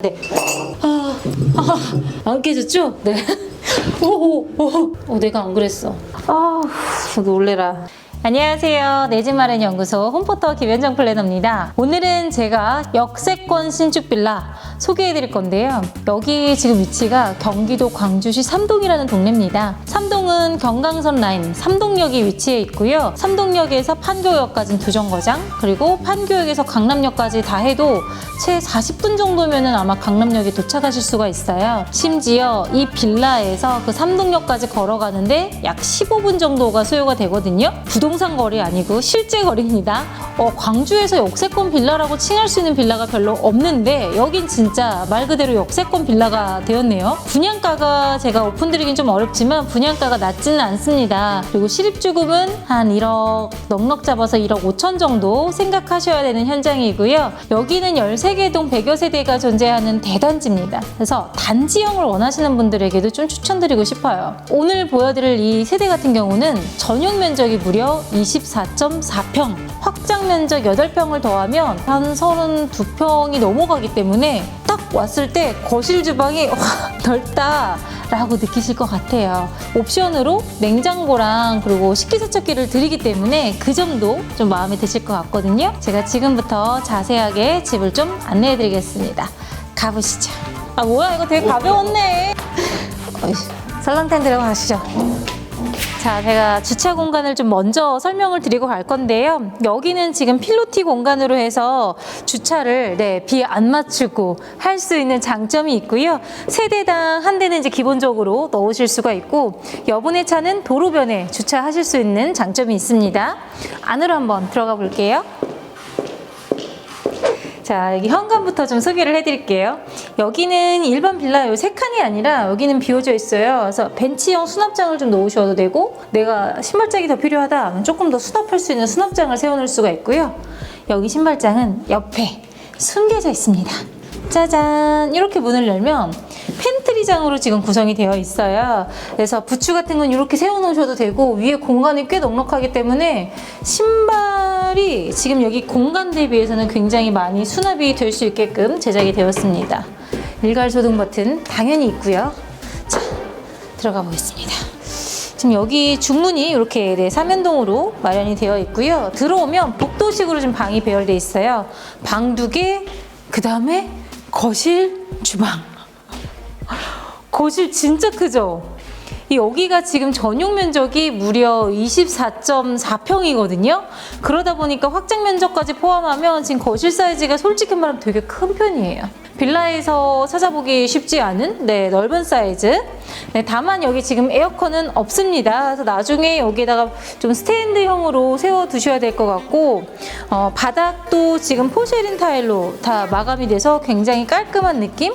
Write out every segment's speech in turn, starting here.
네. 아, 아, 안 깨졌죠? 네. 오, 오, 오. 어, 내가 안 그랬어. 아, 놀래라. 안녕하세요. 내집 마련 연구소 홈포터 김현정 플래너입니다. 오늘은 제가 역세권 신축 빌라 소개해 드릴 건데요. 여기 지금 위치가 경기도 광주시 삼동이라는 동네입니다. 삼동은 경강선 라인 삼동역이 위치해 있고요. 삼동역에서 판교역까지는 두 정거장, 그리고 판교역에서 강남역까지 다 해도 채 40분 정도면은 아마 강남역에 도착하실 수가 있어요. 심지어 이 빌라에서 그 삼동역까지 걸어가는데 약 15분 정도가 소요가 되거든요. 부동산 거리 아니고 실제 거리입니다. 어, 광주에서 역세권 빌라라고 칭할 수 있는 빌라가 별로 없는데 여긴 진짜 말 그대로 역세권 빌라가 되었네요. 분양가가 제가 오픈드리긴 좀 어렵지만 분양가가 낮지는 않습니다. 그리고 실입주금은 한 1억 넉넉 잡아서 1억 5천 정도 생각하셔야 되는 현장이고요. 여기는 13개 동 100여 세대가 존재하는 대단지입니다. 그래서 단지형을 원하시는 분들에게도 좀 추천드리고 싶어요. 오늘 보여드릴 이 세대 같은 경우는 전용 면적이 무려 24.4평, 확장 면적 8평을 더하면 한 32평이 넘어가기 때문에 딱 왔을 때 거실 주방이 와, 넓다 라고 느끼실 것 같아요. 옵션으로 냉장고랑 그리고 식기세척기를 드리기 때문에 그 점도 좀 마음에 드실 것 같거든요. 제가 지금부터 자세하게 집을 좀 안내해 드리겠습니다. 가보시죠. 아 뭐야 이거 되게 가벼웠네. 어이, 설렁탕 들어가 가시죠. 자, 제가 주차 공간을 좀 먼저 설명을 드리고 갈 건데요. 여기는 지금 필로티 공간으로 해서 주차를 네, 비 안 맞추고 할 수 있는 장점이 있고요. 세대당 한 대는 이제 기본적으로 넣으실 수가 있고 여분의 차는 도로변에 주차하실 수 있는 장점이 있습니다. 안으로 한번 들어가 볼게요. 자, 여기 현관부터 좀 소개를 해드릴게요. 여기는 일반 빌라 요세 칸이 아니라 여기는 비워져 있어요. 그래서 벤치형 수납장을 좀 놓으셔도 되고 내가 신발장이 더 필요하다 하면 조금 더 수납할 수 있는 수납장을 세워놓을 수가 있고요. 여기 신발장은 옆에 숨겨져 있습니다. 짜잔! 이렇게 문을 열면 팬트리장으로 지금 구성이 되어 있어요. 그래서 부츠 같은 건 이렇게 세워놓으셔도 되고 위에 공간이 꽤 넉넉하기 때문에 신발 이 지금 여기 공간 대비해서는 굉장히 많이 수납이 될 수 있게끔 제작이 되었습니다. 일괄 소등 버튼 당연히 있고요. 자, 들어가 보겠습니다. 지금 여기 중문이 이렇게 네, 삼연동으로 마련이 되어 있고요. 들어오면 복도식으로 좀 방이 배열돼 있어요. 방 두 개, 그 다음에 거실, 주방. 거실 진짜 크죠? 이 여기가 지금 전용 면적이 무려 24.4평이거든요. 그러다 보니까 확장 면적까지 포함하면 지금 거실 사이즈가 솔직히 말하면 되게 큰 편이에요. 빌라에서 찾아보기 쉽지 않은 네, 넓은 사이즈. 네, 다만 여기 지금 에어컨은 없습니다. 그래서 나중에 여기에다가 좀 스탠드형으로 세워 두셔야 될 것 같고 어, 바닥도 지금 포쉐린 타일로 다 마감이 돼서 굉장히 깔끔한 느낌?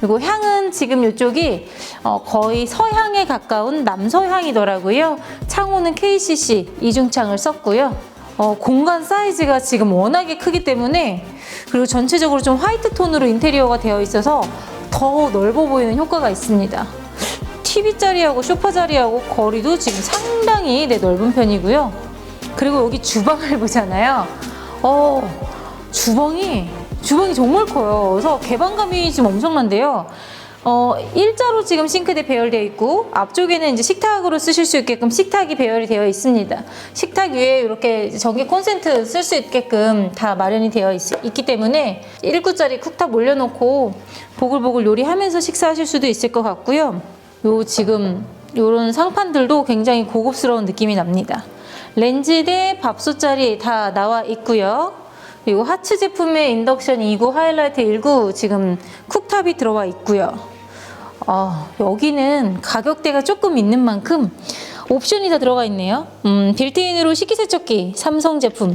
그리고 향은 지금 이쪽이 어, 거의 서향에 가까운 남서향이더라고요. 창호는 KCC 이중창을 썼고요. 어, 공간 사이즈가 지금 워낙에 크기 때문에 그리고 전체적으로 좀 화이트 톤으로 인테리어가 되어 있어서 더 넓어 보이는 효과가 있습니다. TV 자리하고 소파 자리하고 거리도 지금 상당히 네, 넓은 편이고요. 그리고 여기 주방을 보잖아요. 어, 주방이 주방이 정말 커요. 그래서 개방감이 지금 엄청난데요. 어, 일자로 지금 싱크대 배열되어 있고 앞쪽에는 이제 식탁으로 쓰실 수 있게끔 식탁이 배열이 되어 있습니다. 식탁 위에 이렇게 전기 콘센트 쓸 수 있게끔 다 마련이 되어 있, 있기 때문에 1구짜리 쿡탑 올려놓고 보글보글 요리하면서 식사하실 수도 있을 것 같고요. 요 지금 요런 상판들도 굉장히 고급스러운 느낌이 납니다. 렌즈 대 밥솥 자리 다 나와 있고요. 그리고 하츠 제품의 인덕션 2구, 하이라이트 1구 지금 쿡탑이 들어와 있고요. 어, 여기는 가격대가 조금 있는 만큼 옵션이 다 들어가 있네요. 음, 빌트인으로 식기세척기 삼성 제품,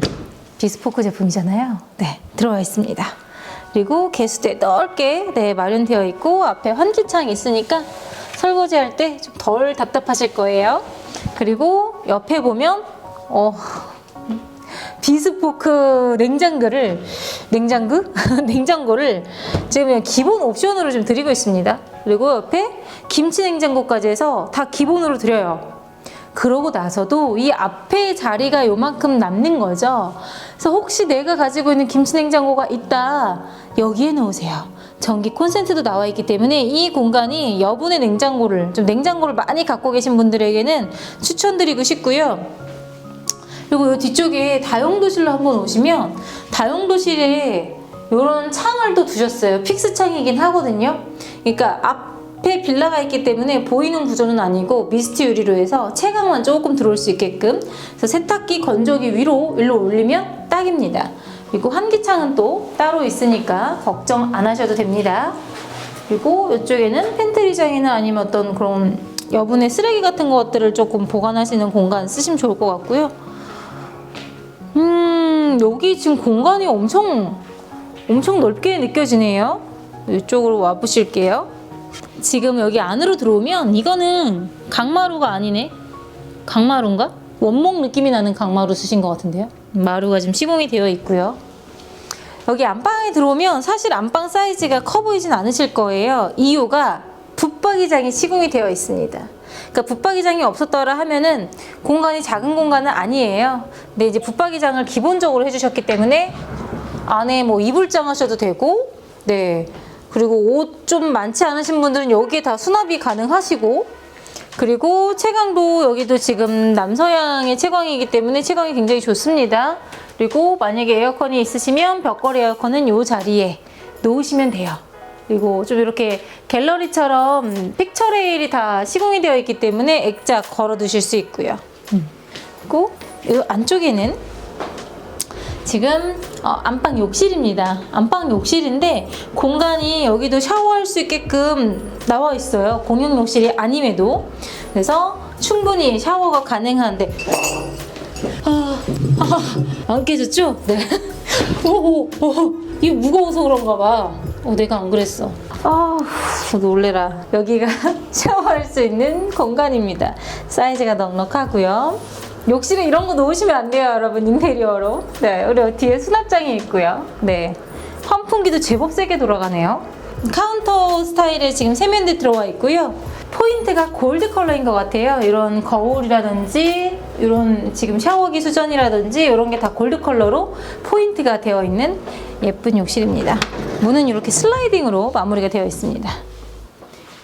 비스포크 제품이잖아요. 네, 들어와 있습니다. 그리고 개수대 넓게 네, 마련되어 있고 앞에 환기창이 있으니까 설거지할 때 좀 덜 답답하실 거예요. 그리고 옆에 보면 어, 비스포크 냉장고를 냉장고 냉장고를 지금 기본 옵션으로 좀 드리고 있습니다. 그리고 옆에 김치 냉장고까지 해서 다 기본으로 드려요. 그러고 나서도 이 앞에 자리가 요만큼 남는 거죠. 그래서 혹시 내가 가지고 있는 김치 냉장고가 있다 여기에 놓으세요. 전기 콘센트도 나와 있기 때문에 이 공간이 여분의 냉장고를 좀 냉장고를 많이 갖고 계신 분들에게는 추천드리고 싶고요. 그리고 이 뒤쪽에 다용도실로 한번 오시면 다용도실에 이런 창을 또 두셨어요. 픽스 창이긴 하거든요. 그러니까 앞에 빌라가 있기 때문에 보이는 구조는 아니고 미스트 유리로 해서 채광만 조금 들어올 수 있게끔 그래서 세탁기, 건조기 위로 일로 올리면 딱입니다. 그리고 환기창은 또 따로 있으니까 걱정 안 하셔도 됩니다. 그리고 이쪽에는 팬트리장이나 아니면 어떤 그런 여분의 쓰레기 같은 것들을 조금 보관하시는 공간 쓰시면 좋을 것 같고요. 음, 여기 지금 공간이 엄청, 엄청 넓게 느껴지네요. 이쪽으로 와 보실게요. 지금 여기 안으로 들어오면 이거는 강마루가 아니네. 강마루인가? 원목 느낌이 나는 강마루 쓰신 것 같은데요. 마루가 지금 시공이 되어 있고요. 여기 안방에 들어오면 사실 안방 사이즈가 커 보이진 않으실 거예요. 이유가 붙박이장이 시공이 되어 있습니다. 그러니까 붙박이장이 없었더라 하면은 공간이 작은 공간은 아니에요. 근데 이제 붙박이장을 기본적으로 해주셨기 때문에 안에 뭐 이불장 하셔도 되고, 네. 그리고 옷 좀 많지 않으신 분들은 여기에 다 수납이 가능하시고, 그리고 채광도 여기도 지금 남서양의 채광이기 때문에 채광이 굉장히 좋습니다. 그리고 만약에 에어컨이 있으시면 벽걸이 에어컨은 이 자리에 놓으시면 돼요. 그리고 좀 이렇게 갤러리처럼 픽처 레일이 다 시공이 되어 있기 때문에 액자 걸어 두실 수 있고요. 음. 그리고 이 안쪽에는 지금 어, 안방 욕실입니다. 안방 욕실인데 공간이 여기도 샤워할 수 있게끔 나와 있어요. 공용 욕실이 아님에도 그래서 충분히 샤워가 가능한데 아, 아, 안 깨졌죠? 네. 오, 오, 오, 이게 무거워서 그런가 봐. 어, 내가 안 그랬어. 아, 놀래라. 여기가 샤워할 수 있는 공간입니다. 사이즈가 넉넉하고요. 욕실에 이런 거 놓으시면 안 돼요, 여러분. 인테리어로. 네, 그리고 뒤에 수납장이 있고요. 네. 환풍기도 제법 세게 돌아가네요. 카운터 스타일에 지금 세면대 들어와 있고요. 포인트가 골드 컬러인 것 같아요. 이런 거울이라든지 이런 지금 샤워기 수전이라든지 이런 게 다 골드 컬러로 포인트가 되어 있는 예쁜 욕실입니다. 문은 이렇게 슬라이딩으로 마무리가 되어 있습니다.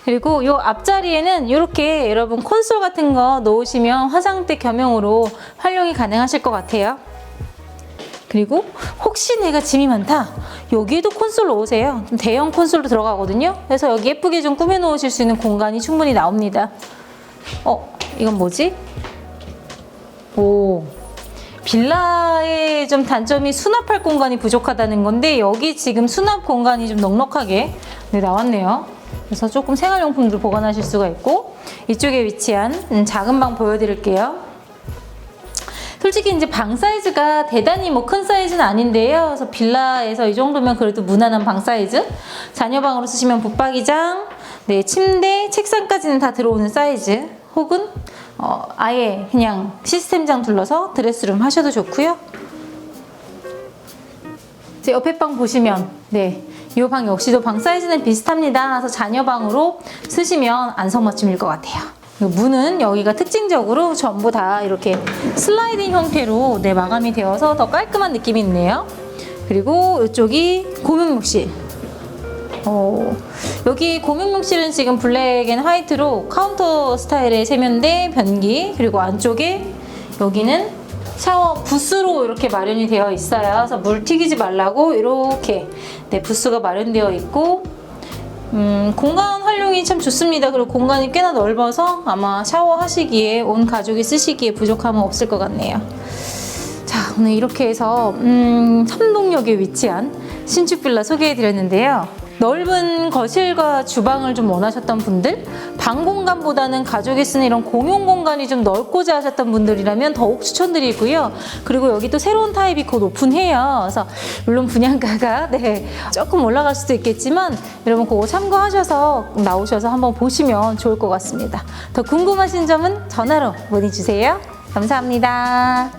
그리고 이 앞자리에는 이렇게 여러분 콘솔 같은 거 놓으시면 화장대 겸용으로 활용이 가능하실 것 같아요. 그리고 혹시 내가 짐이 많다 여기에도 콘솔 놓으세요 좀 대형 콘솔로 들어가거든요 그래서 여기 예쁘게 좀 꾸며 놓으실 수 있는 공간이 충분히 나옵니다 어 이건 뭐지 오 빌라의 좀 단점이 수납할 공간이 부족하다는 건데 여기 지금 수납 공간이 좀 넉넉하게 네, 나왔네요 그래서 조금 생활용품들 보관하실 수가 있고 이쪽에 위치한 음, 작은 방 보여드릴게요 솔직히 이제 방 사이즈가 대단히 뭐 큰 사이즈는 아닌데요. 그래서 빌라에서 이 정도면 그래도 무난한 방 사이즈. 자녀방으로 쓰시면 붙박이장, 네 침대, 책상까지는 다 들어오는 사이즈. 혹은 어, 아예 그냥 시스템장 둘러서 드레스룸 하셔도 좋고요. 제 옆에 방 보시면 네. 이 방 역시도 방 사이즈는 비슷합니다. 그래서 자녀 방으로 쓰시면 안성맞춤일 것 같아요. 문은 여기가 특징적으로 전부 다 이렇게 슬라이딩 형태로 네, 마감이 되어서 더 깔끔한 느낌이 있네요. 그리고 이쪽이 고명욕실. 어, 여기 고명욕실은 지금 블랙 앤 화이트로 카운터 스타일의 세면대, 변기, 그리고 안쪽에 여기는 샤워 부스로 이렇게 마련이 되어 있어요. 그래서 물 튀기지 말라고 이렇게 네, 부스가 마련되어 있고 음, 공간 활용이 참 좋습니다. 그리고 공간이 꽤나 넓어서 아마 샤워하시기에 온 가족이 쓰시기에 부족함은 없을 것 같네요. 자, 오늘 이렇게 해서 음, 삼동역에 위치한 신축 빌라 소개해 드렸는데요. 넓은 거실과 주방을 좀 원하셨던 분들, 방 공간보다는 가족이 쓰는 이런 공용 공간이 좀 넓고자 하셨던 분들이라면 더욱 추천드리고요. 그리고 여기 또 새로운 타입이 곧 오픈해요. 그래서 물론 분양가가 네, 조금 올라갈 수도 있겠지만 여러분 그거 참고하셔서 나오셔서 한번 보시면 좋을 것 같습니다. 더 궁금하신 점은 전화로 문의 주세요. 감사합니다.